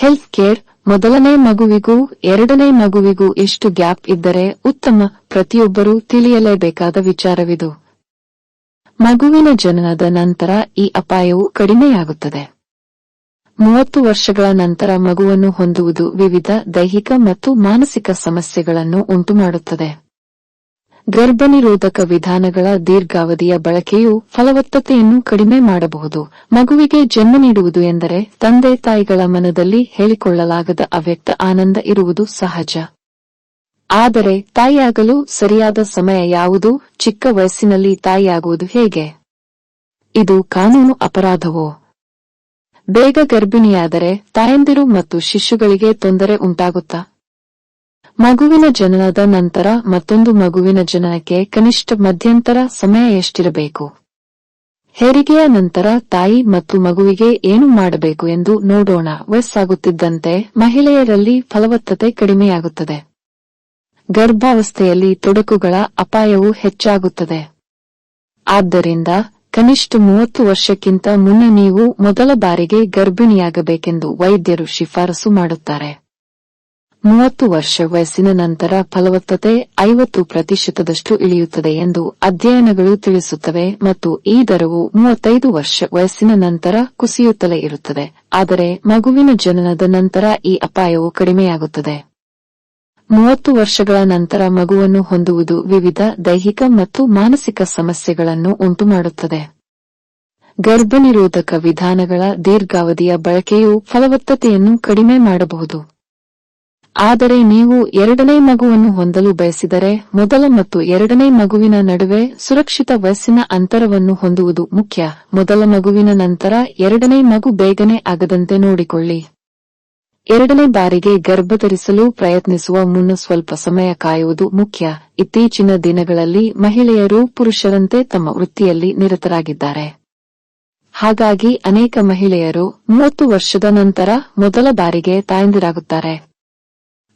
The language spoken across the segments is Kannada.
ಹೆಲ್ತ್ ಕೇರ್ ಮೊದಲನೇ ಮಗುವಿಗೂ ಎರಡನೇ ಮಗುವಿಗೂ ಎಷ್ಟು ಗ್ಯಾಪ್ ಇದ್ದರೆ ಉತ್ತಮ ಪ್ರತಿಯೊಬ್ಬರೂ ತಿಳಿಯಲೇಬೇಕಾದ ವಿಚಾರವಿದು. ಮಗುವಿನ ಜನನದ ನಂತರ ಈ ಅಪಾಯವು ಕಡಿಮೆಯಾಗುತ್ತದೆ. ಮೂವತ್ತು ವರ್ಷಗಳ ನಂತರ ಮಗುವನ್ನು ಹೊಂದುವುದು ವಿವಿಧ ದೈಹಿಕ ಮತ್ತು ಮಾನಸಿಕ ಸಮಸ್ಯೆಗಳನ್ನು ಉಂಟುಮಾಡುತ್ತದೆ. ಗರ್ಭನಿರೋಧಕ ವಿಧಾನಗಳ ದೀರ್ಘಾವಧಿಯ ಬಳಕೆಯು ಫಲವತ್ತತೆಯನ್ನು ಕಡಿಮೆ ಮಾಡಬಹುದು. ಮಗುವಿಗೆ ಜನ್ಮ ನೀಡುವುದು ಎಂದರೆ ತಂದೆ ತಾಯಿಗಳ ಮನದಲ್ಲಿ ಹೇಳಿಕೊಳ್ಳಲಾಗದ ಅವ್ಯಕ್ತ ಆನಂದ ಇರುವುದು ಸಹಜ. ಆದರೆ ತಾಯಿಯಾಗಲು ಸರಿಯಾದ ಸಮಯ ಯಾವುದು? ಚಿಕ್ಕ ವಯಸ್ಸಿನಲ್ಲಿ ತಾಯಿಯಾಗುವುದು ಹೇಗೆ? ಇದು ಕಾನೂನು ಅಪರಾಧವೋ? ಬೇಗ ಗರ್ಭಿಣಿಯಾದರೆ ತಾಯಂದಿರು ಮತ್ತು ಶಿಶುಗಳಿಗೆ ತೊಂದರೆ ಉಂಟಾಗುತ್ತಾ? ಮಗುವಿನ ಜನನದ ನಂತರ ಮತ್ತೊಂದು ಮಗುವಿನ ಜನನಕ್ಕೆ ಕನಿಷ್ಠ ಮಧ್ಯಂತರ ಸಮಯ ಎಷ್ಟಿರಬೇಕು? ಹೆರಿಗೆಯ ನಂತರ ತಾಯಿ ಮತ್ತು ಮಗುವಿಗೆ ಏನು ಮಾಡಬೇಕು ಎಂದು ನೋಡೋಣ. ವಯಸ್ಸಾಗುತ್ತಿದ್ದಂತೆ ಮಹಿಳೆಯರಲ್ಲಿ ಫಲವತ್ತತೆ ಕಡಿಮೆಯಾಗುತ್ತದೆ. ಗರ್ಭಾವಸ್ಥೆಯಲ್ಲಿ ತೊಡಕುಗಳ ಅಪಾಯವು ಹೆಚ್ಚಾಗುತ್ತದೆ. ಆದ್ದರಿಂದ ಕನಿಷ್ಠ ಮೂವತ್ತು ವರ್ಷಕ್ಕಿಂತ ಮುನ್ನ ನೀವು ಮೊದಲ ಬಾರಿಗೆ ಗರ್ಭಿಣಿಯಾಗಬೇಕೆಂದು ವೈದ್ಯರು ಶಿಫಾರಸು ಮಾಡುತ್ತಾರೆ. ಮೂವತ್ತು ವರ್ಷ ವಯಸ್ಸಿನ ನಂತರ ಫಲವತ್ತತೆ ಐವತ್ತು ಪ್ರತಿಶತದಷ್ಟು ಇಳಿಯುತ್ತದೆ ಎಂದು ಅಧ್ಯಯನಗಳು ತಿಳಿಸುತ್ತವೆ ಮತ್ತು ಈ ದರವು ಮೂವತ್ತೈದು ವರ್ಷ ವಯಸ್ಸಿನ ನಂತರ ಕುಸಿಯುತ್ತಲೇ ಇರುತ್ತದೆ. ಆದರೆ ಮಗುವಿನ ಜನನದ ನಂತರ ಈ ಅಪಾಯವು ಕಡಿಮೆಯಾಗುತ್ತದೆ. ಮೂವತ್ತು ವರ್ಷಗಳ ನಂತರ ಮಗುವನ್ನು ಹೊಂದುವುದು ವಿವಿಧ ದೈಹಿಕ ಮತ್ತು ಮಾನಸಿಕ ಸಮಸ್ಯೆಗಳನ್ನು ಉಂಟುಮಾಡುತ್ತದೆ. ಗರ್ಭನಿರೋಧಕ ವಿಧಾನಗಳ ದೀರ್ಘಾವಧಿಯ ಬಳಕೆಯು ಫಲವತ್ತತೆಯನ್ನು ಕಡಿಮೆ ಮಾಡಬಹುದು. ಆದರೆ ನೀವು ಎರಡನೇ ಮಗುವನ್ನು ಹೊಂದಲು ಬಯಸಿದರೆ ಮೊದಲ ಮತ್ತು ಎರಡನೇ ಮಗುವಿನ ನಡುವೆ ಸುರಕ್ಷಿತ ವಯಸ್ಸಿನ ಅಂತರವನ್ನು ಹೊಂದುವುದು ಮುಖ್ಯ. ಮೊದಲ ಮಗುವಿನ ನಂತರ ಎರಡನೇ ಮಗು ಬೇಗನೆ ಆಗದಂತೆ ನೋಡಿಕೊಳ್ಳಿ. ಎರಡನೇ ಬಾರಿಗೆ ಗರ್ಭಧರಿಸಲು ಪ್ರಯತ್ನಿಸುವ ಮುನ್ನ ಸ್ವಲ್ಪ ಸಮಯ ಕಾಯುವುದು ಮುಖ್ಯ. ಇತ್ತೀಚಿನ ದಿನಗಳಲ್ಲಿ ಮಹಿಳೆಯರು ಪುರುಷರಂತೆ ತಮ್ಮ ವೃತ್ತಿಯಲ್ಲಿ ನಿರತರಾಗಿದ್ದಾರೆ. ಹಾಗಾಗಿ ಅನೇಕ ಮಹಿಳೆಯರು ಮೂವತ್ತು ವರ್ಷದ ನಂತರ ಮೊದಲ ಬಾರಿಗೆ ತಾಯಂದಿರಾಗುತ್ತಾರೆ.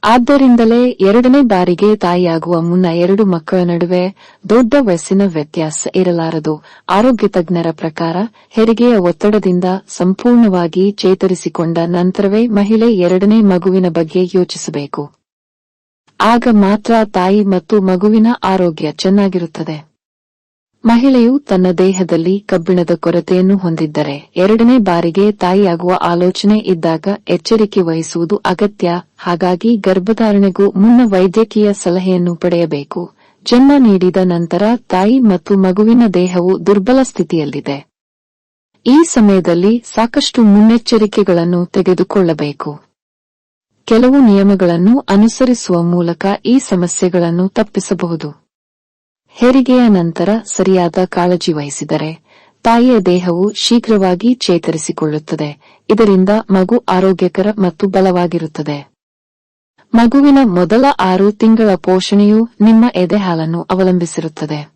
ಆದ್ದರಿಂದಲೇ ಎರಡನೇ ಬಾರಿಗೆ ತಾಯಿಯಾಗುವ ಮುನ್ನ ಎರಡು ಮಕ್ಕಳ ನಡುವೆ ದೊಡ್ಡ ವಯಸ್ಸಿನ ವ್ಯತ್ಯಾಸ ಇರಲಾರದು. ಆರೋಗ್ಯ ತಜ್ಞರ ಪ್ರಕಾರ ಹೆರಿಗೆಯ ಒತ್ತಡದಿಂದ ಸಂಪೂರ್ಣವಾಗಿ ಚೇತರಿಸಿಕೊಂಡ ನಂತರವೇ ಮಹಿಳೆ ಎರಡನೇ ಮಗುವಿನ ಬಗ್ಗೆ ಯೋಚಿಸಬೇಕು. ಆಗ ಮಾತ್ರ ತಾಯಿ ಮತ್ತು ಮಗುವಿನ ಆರೋಗ್ಯ ಚೆನ್ನಾಗಿರುತ್ತದೆ. ಮಹಿಳೆಯು ತನ್ನ ದೇಹದಲ್ಲಿ ಕಬ್ಬಿಣದ ಕೊರತೆಯನ್ನು ಹೊಂದಿದ್ದರೆ ಎರಡನೇ ಬಾರಿಗೆ ತಾಯಿಯಾಗುವ ಆಲೋಚನೆ ಇದ್ದಾಗ ಎಚ್ಚರಿಕೆ ವಹಿಸುವುದು ಅಗತ್ಯ. ಹಾಗಾಗಿ ಗರ್ಭಧಾರಣೆಗೂ ಮುನ್ನ ವೈದ್ಯಕೀಯ ಸಲಹೆಯನ್ನು ಪಡೆಯಬೇಕು. ಜನ್ಮ ನೀಡಿದ ನಂತರ ತಾಯಿ ಮತ್ತು ಮಗುವಿನ ದೇಹವು ದುರ್ಬಲ ಸ್ಥಿತಿಯಲ್ಲಿದೆ. ಈ ಸಮಯದಲ್ಲಿ ಸಾಕಷ್ಟು ಮುನ್ನೆಚ್ಚರಿಕೆಗಳನ್ನು ತೆಗೆದುಕೊಳ್ಳಬೇಕು. ಕೆಲವು ನಿಯಮಗಳನ್ನು ಅನುಸರಿಸುವ ಮೂಲಕ ಈ ಸಮಸ್ಯೆಗಳನ್ನು ತಪ್ಪಿಸಬಹುದು. ಹೆರಿಗೆಯ ನಂತರ ಸರಿಯಾದ ಕಾಳಜಿ ವಹಿಸಿದರೆ ತಾಯಿಯ ದೇಹವು ಶೀಘ್ರವಾಗಿ ಚೇತರಿಸಿಕೊಳ್ಳುತ್ತದೆ. ಇದರಿಂದ ಮಗು ಆರೋಗ್ಯಕರ ಮತ್ತು ಬಲವಾಗಿರುತ್ತದೆ. ಮಗುವಿನ ಮೊದಲ ಆರು ತಿಂಗಳ ಪೋಷಣೆಯು ನಿಮ್ಮ ಎದೆಹಾಲನ್ನು ಅವಲಂಬಿಸಿರುತ್ತದೆ.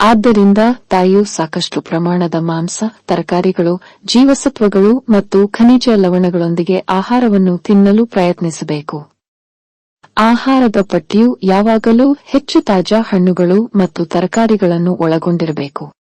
ಆದ್ದರಿಂದ ತಾಯಿಯು ಸಾಕಷ್ಟು ಪ್ರಮಾಣದ ಮಾಂಸ, ತರಕಾರಿಗಳು, ಜೀವಸತ್ವಗಳು ಮತ್ತು ಖನಿಜ ಲವಣಗಳೊಂದಿಗೆ ಆಹಾರವನ್ನು ತಿನ್ನಲು ಪ್ರಯತ್ನಿಸಬೇಕು. ಆಹಾರದ ಪಟ್ಟಿಯು ಯಾವಾಗಲೂ ಹೆಚ್ಚು ತಾಜಾ ಹಣ್ಣುಗಳು ಮತ್ತು ತರಕಾರಿಗಳನ್ನು ಒಳಗೊಂಡಿರಬೇಕು.